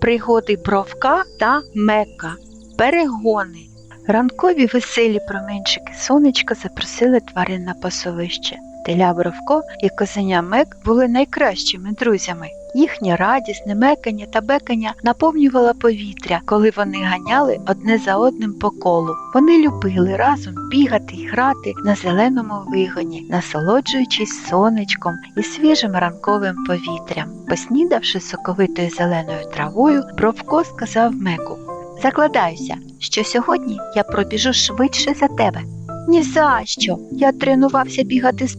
Пригоди Бровка та Мека. Перегони. Ранкові веселі променчики сонечка запросили тварин на пасовище. Теля Бровко і козеня Мек були найкращими друзями. Їхнє радісне мекання та бекання наповнювало повітря, коли вони ганяли одне за одним по колу. Вони любили разом бігати й грати на зеленому вигоні, насолоджуючись сонечком і свіжим ранковим повітрям. Поснідавши соковитою зеленою травою, Бровко сказав Меку Закладаюся, що сьогодні я пробіжу швидше за тебе. Ні за що. Я тренувався бігати з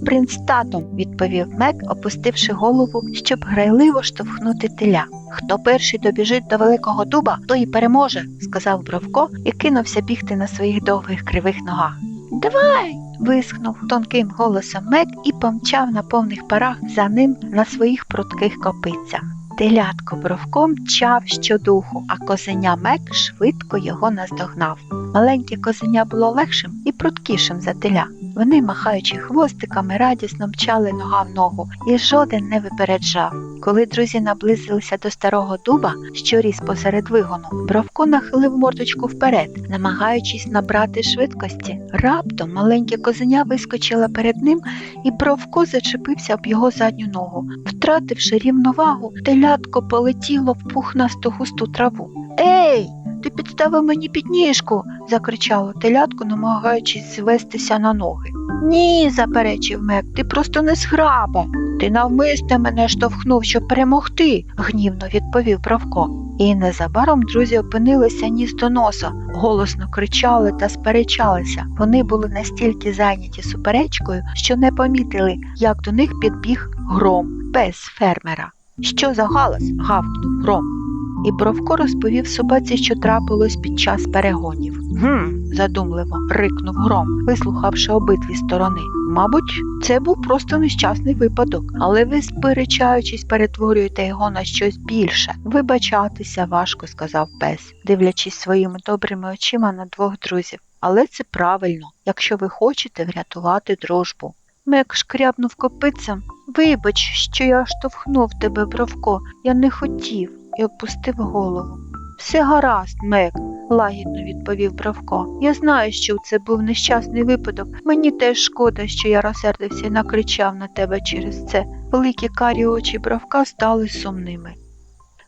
татом, відповів Мек, опустивши голову, щоб грайливо штовхнути теля. Хто перший добіжить до великого дуба, той і переможе, сказав Бровко і кинувся бігти на своїх довгих кривих ногах. Давай. вискнув тонким голосом Мек і помчав на повних парах за ним на своїх прутких копицях. Телятко бровком мчав щодуху, а козеня Мек швидко його наздогнав. Маленьке козеня було легшим і пруткішим за теля. Вони, махаючи хвостиками, радісно мчали нога в ногу, і жоден не випереджав. Коли друзі наблизилися до старого дуба, що ріс посеред вигону, Бровко нахилив мордочку вперед, намагаючись набрати швидкості. Раптом маленьке козеня вискочило перед ним, і Бровко зачепився об його задню ногу. Втративши рівновагу, телятко полетіло в пухнасту густу траву. Ей! Ти підставив мені підніжку, закричало телятко, намагаючись звестися на ноги. Ні, заперечив Мек, ти просто не зграба. Ти навмисне мене штовхнув, щоб перемогти, гнівно відповів Бровко. І незабаром друзі опинилися ніс до носа, голосно кричали та сперечалися. Вони були настільки зайняті суперечкою, що не помітили, як до них підбіг гром, пес фермера. Що за галас? гавкнув гром. І Бровко розповів собаці, що трапилось під час перегонів. Гм, задумливо рикнув гром, вислухавши обидві сторони. Мабуть, це був просто нещасний випадок, але ви, сперечаючись, перетворюєте його на щось більше. Вибачатися важко, сказав пес, дивлячись своїми добрими очима на двох друзів. Але це правильно, якщо ви хочете врятувати дружбу. Мек шкрябнув копицем. Вибач, що я штовхнув тебе, Бровко, я не хотів і опустив голову. Все гаразд, Мек, лагідно відповів Бравко. Я знаю, що це був нещасний випадок. Мені теж шкода, що я розсердився і накричав на тебе через це. Великі карі очі Бравка стали сумними.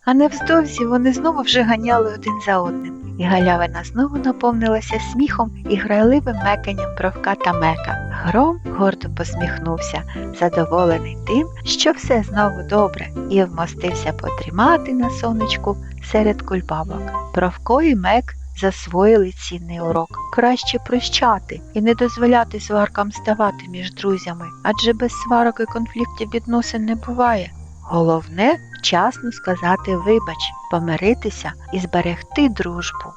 А невздовзі вони знову вже ганяли один за одним, і галявина знову наповнилася сміхом і грайливим меканням Бровка та мека. Гром гордо посміхнувся, задоволений тим, що все знову добре, і вмостився подрімати на сонечку серед кульбабок. Бровко і мек засвоїли цінний урок. Краще прощати і не дозволяти сваркам ставати між друзями, адже без сварок і конфліктів відносин не буває. Головне вчасно сказати вибач, помиритися і зберегти дружбу.